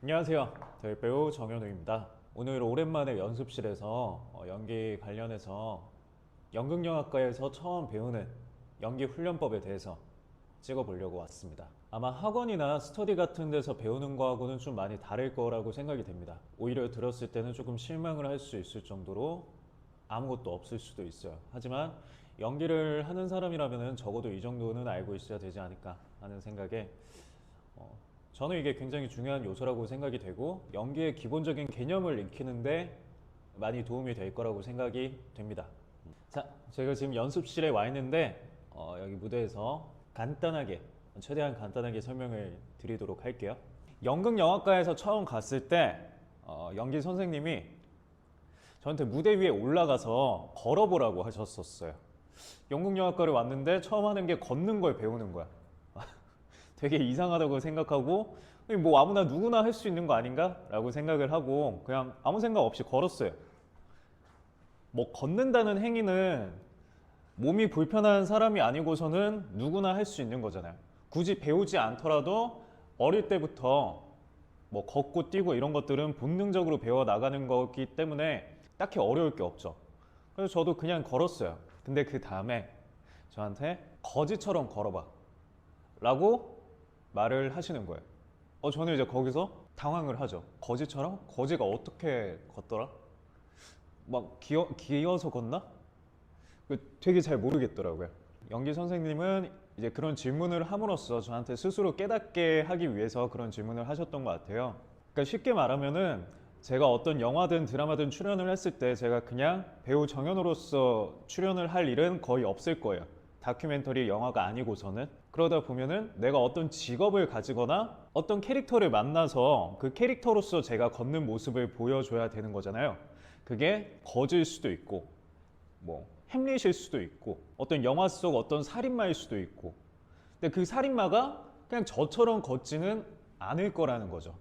안녕하세요. 대배우 정현우입니다. 오늘 오랜만에 연습실에서 어, 연기 관련해서 연극영화과에서 처음 배우는 연기 훈련법에 대해서 찍어보려고 왔습니다. 아마 학원이나 스터디 같은 데서 배우는 거하고는 좀 많이 다를 거라고 생각이 됩니다. 오히려 들었을 때는 조금 실망을 할 수 있을 정도로 아무것도 없을 수도 있어요. 하지만 연기를 하는 사람이라면 적어도 이 정도는 알고 있어야 되지 않을까 하는 생각에 어, 저는 이게 굉장히 중요한 요소라고 생각이 되고 연기의 기본적인 개념을 익히는데 많이 도움이 될 거라고 생각이 됩니다. 자, 제가 지금 연습실에 와 있는데 어, 여기 무대에서 간단하게 최대한 간단하게 설명을 드리도록 할게요. 연극 영화과에서 처음 갔을 때 어, 연기 선생님이 저한테 무대 위에 올라가서 걸어보라고 하셨었어요. 연극영화과를 왔는데 처음 하는 게 걷는 걸 배우는 거야. 되게 이상하다고 생각하고 뭐 아무나 누구나 할 수 있는 거 아닌가? 라고 생각을 하고 그냥 아무 생각 없이 걸었어요. 뭐 걷는다는 행위는 몸이 불편한 사람이 아니고서는 누구나 할 수 있는 거잖아요. 굳이 배우지 않더라도 어릴 때부터 뭐 걷고 뛰고 이런 것들은 본능적으로 배워 나가는 거기 때문에 딱히 어려울 게 없죠. 그래서 저도 그냥 걸었어요. 근데 그 다음에 저한테 거지처럼 걸어봐. 라고 말을 하시는 거예요. 어, 저는 이제 거기서 당황을 하죠. 거지처럼? 거지가 어떻게 걷더라? 막 기어, 기어서 걷나? 그 되게 잘 모르겠더라고요. 연기 선생님은 이제 그런 질문을 함으로써 저한테 스스로 깨닫게 하기 위해서 그런 질문을 하셨던 것 같아요. 그러니까 쉽게 말하면은 제가 어떤 영화든 드라마든 출연을 했을 때 제가 그냥 배우 정연으로서 출연을 할 일은 거의 없을 거예요. 다큐멘터리 영화가 아니고서는 그러다 보면은 내가 어떤 직업을 가지거나 어떤 캐릭터를 만나서 그 캐릭터로서 제가 걷는 모습을 보여줘야 되는 거잖아요. 그게 거질 수도 있고 뭐 햄릿일 수도 있고 어떤 영화 속 어떤 살인마일 수도 있고 근데 그 살인마가 그냥 저처럼 걷지는 않을 거라는 거죠.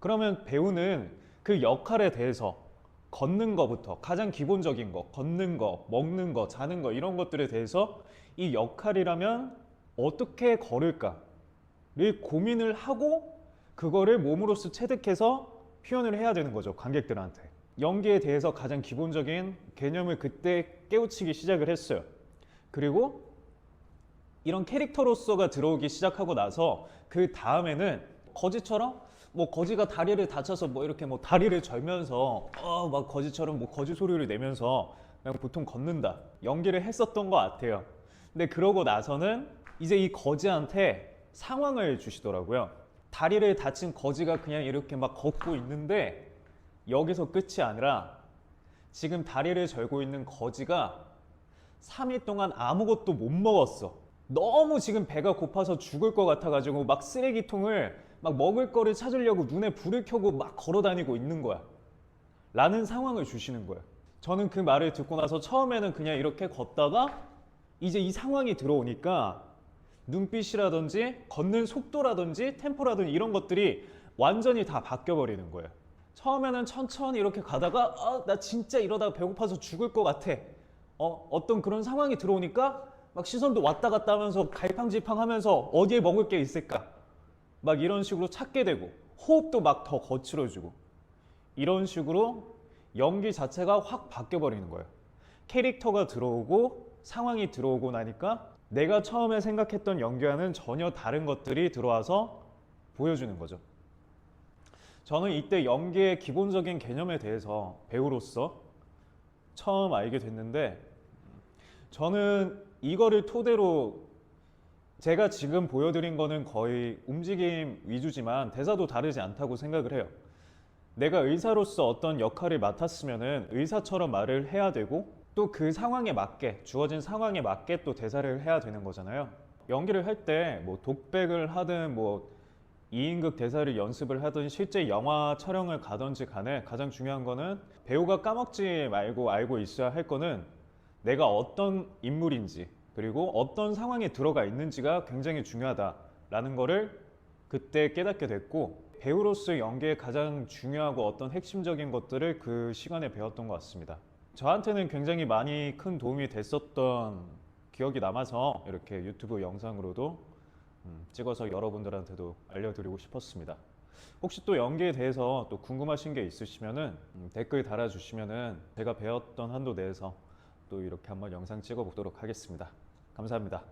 그러면 배우는 그 역할에 대해서 걷는 거부터 가장 기본적인 거, 걷는 거, 먹는 거, 자는 거 이런 것들에 대해서 이 역할이라면 어떻게 걸을까를 고민을 하고 그거를 몸으로써 체득해서 표현을 해야 되는 거죠 관객들한테. 연기에 대해서 가장 기본적인 개념을 그때 깨우치기 시작을 했어요. 그리고 이런 캐릭터로서가 들어오기 시작하고 나서 그 다음에는 거지처럼 뭐 거지가 다리를 다쳐서 뭐 이렇게 뭐 다리를 절면서 어 막 거지처럼 뭐 거지 소리를 내면서 그냥 보통 걷는다. 연기를 했었던 것 같아요. 근데 그러고 나서는 이제 이 거지한테 상황을 주시더라고요. 다리를 다친 거지가 그냥 이렇게 막 걷고 있는데 여기서 끝이 아니라 지금 다리를 절고 있는 거지가 3일 동안 아무것도 못 먹었어. 너무 지금 배가 고파서 죽을 것 같아가지고 막 쓰레기통을 막 먹을 거를 찾으려고 눈에 불을 켜고 막 걸어 다니고 있는 거야. 라는 상황을 주시는 거예요. 저는 그 말을 듣고 나서 처음에는 그냥 이렇게 걷다가 이제 이 상황이 들어오니까 눈빛이라든지 걷는 속도라든지 템포라든지 이런 것들이 완전히 다 바뀌어 버리는 거예요. 처음에는 천천히 이렇게 가다가 아, 나 진짜 이러다가 배고파서 죽을 것 같아. 어, 어떤 그런 상황이 들어오니까 막 시선도 왔다 갔다 하면서 갈팡질팡 하면서 어디에 먹을 게 있을까? 막 이런 식으로 찾게 되고 호흡도 막 더 거칠어지고 이런 식으로 연기 자체가 확 바뀌어 버리는 거예요. 캐릭터가 들어오고 상황이 들어오고 나니까 내가 처음에 생각했던 연기와는 전혀 다른 것들이 들어와서 보여주는 거죠. 저는 이때 연기의 기본적인 개념에 대해서 배우로서 처음 알게 됐는데 저는 이거를 토대로 제가 지금 보여드린 거는 거의 움직임 위주지만 대사도 다르지 않다고 생각을 해요. 내가 의사로서 어떤 역할을 맡았으면은 의사처럼 말을 해야 되고 또 그 상황에 맞게 주어진 상황에 맞게 또 대사를 해야 되는 거잖아요. 연기를 할 때 뭐 독백을 하든 뭐 2인극 대사를 연습을 하든 실제 영화 촬영을 가든지 간에 가장 중요한 거는 배우가 까먹지 말고 알고 있어야 할 거는 내가 어떤 인물인지 그리고 어떤 상황에 들어가 있는지가 굉장히 중요하다라는 거를 그때 깨닫게 됐고 배우로서 연기의 가장 중요하고 어떤 핵심적인 것들을 그 시간에 배웠던 것 같습니다. 저한테는 굉장히 많이 큰 도움이 됐었던 기억이 남아서 이렇게 유튜브 영상으로도 음, 찍어서 여러분들한테도 알려드리고 싶었습니다. 혹시 또 연기에 대해서 또 궁금하신 게 있으시면은 음, 댓글 달아주시면은 제가 배웠던 한도 내에서 또 이렇게 한번 영상 찍어 보도록 하겠습니다. 감사합니다.